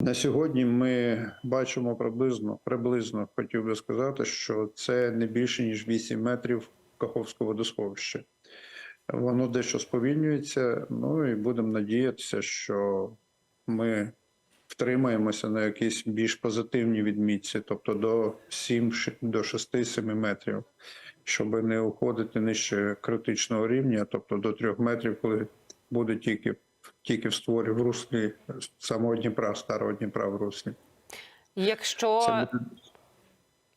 На сьогодні ми бачимо приблизно, приблизно хотів би сказати, що це не більше ніж 8 метрів Каховського водосховища. Воно дещо сповільнюється. Ну і будемо надіятися, що ми втримаємося на якійсь більш позитивній відмітці, тобто до 7 до 6-7 метрів, щоб не уходити нижче критичного рівня, тобто до 3 метрів, коли буде тільки тільки в створі в руслі самого Дніпра, старого Дніпра в руслі. Якщо, Це буде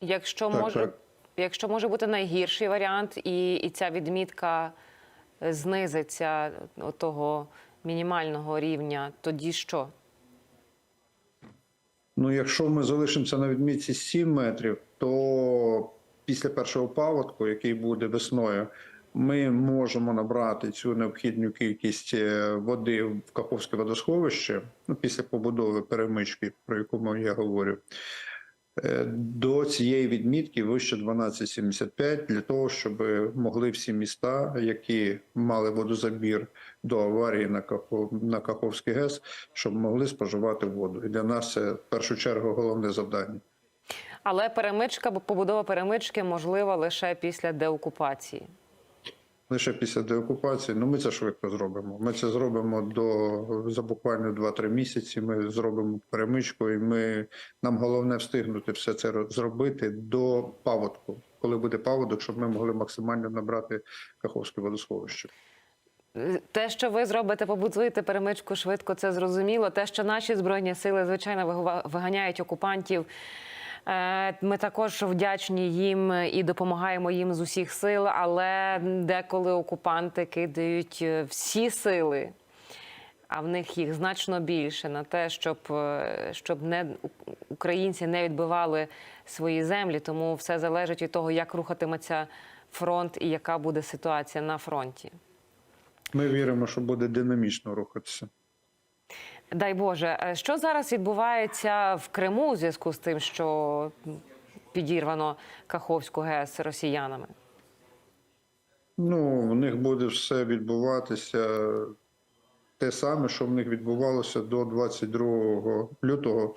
якщо, Так, може, так. якщо може бути найгірший варіант, і, і ця відмітка знизиться того мінімального рівня, тоді що? Ну, якщо ми залишимося на відмітці 7 метрів, то після першого паводку, який буде весною, ми можемо набрати цю необхідну кількість е, води в Каховське водосховище ну, після побудови перемички, про яку я говорю. е, До цієї відмітки вище 12,75 для того, щоб могли всі міста, які мали водозабір до аварії на на Каховський ГЕС, щоб могли споживати воду. І для нас це в першу чергу головне завдання. Але перемичка, побудова перемички можлива лише після деокупації. Лише після деокупації. Ну ми це швидко зробимо. Ми це зробимо до за буквально 2-3 місяці. Ми зробимо перемичку, і ми нам головне встигнути все це зробити до паводку, коли буде паводок, щоб ми могли максимально набрати Каховське водосховище. Те, що ви зробите, побудуєте перемичку швидко, це зрозуміло. Те, що наші збройні сили, звичайно, виганяють окупантів. Е, Ми також вдячні їм і допомагаємо їм з усіх сил, але деколи окупанти кидають е, всі сили, а в них їх значно більше на те, щоб, е, щоб не українці не відбивали свої землі. Тому все залежить від того, як рухатиметься фронт і яка буде ситуація на фронті. Ми віримо, що буде динамічно рухатися. Дай Боже, Е, що зараз відбувається в Криму у зв'язку з тим, що підірвано Каховську ГЕС росіянами? Ну, в них буде все відбуватися те саме, що в них відбувалося до 22 лютого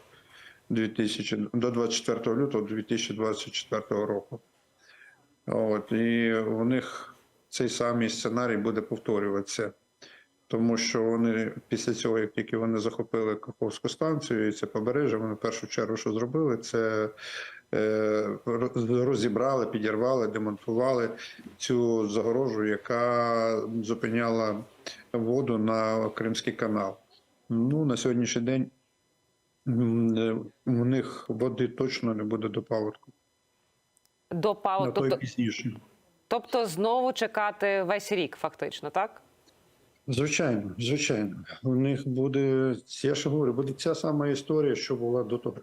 2000, до 24 лютого 2024 року. От, і в них цей самий сценарій буде повторюватися. Тому що вони після цього, як тільки вони захопили Каховську станцію і це побережжя, вони в першу чергу, що зробили, це е, розібрали, підірвали, демонтували цю загорожу, яка зупиняла воду на Кримський канал. Ну, на сьогоднішній день е, у них води точно не буде до паводку. До той тобто, пізніше. тобто знову чекати весь рік, фактично, так? Звичайно, звичайно. У них буде, я ж говорю, буде ця сама історія, що була до того.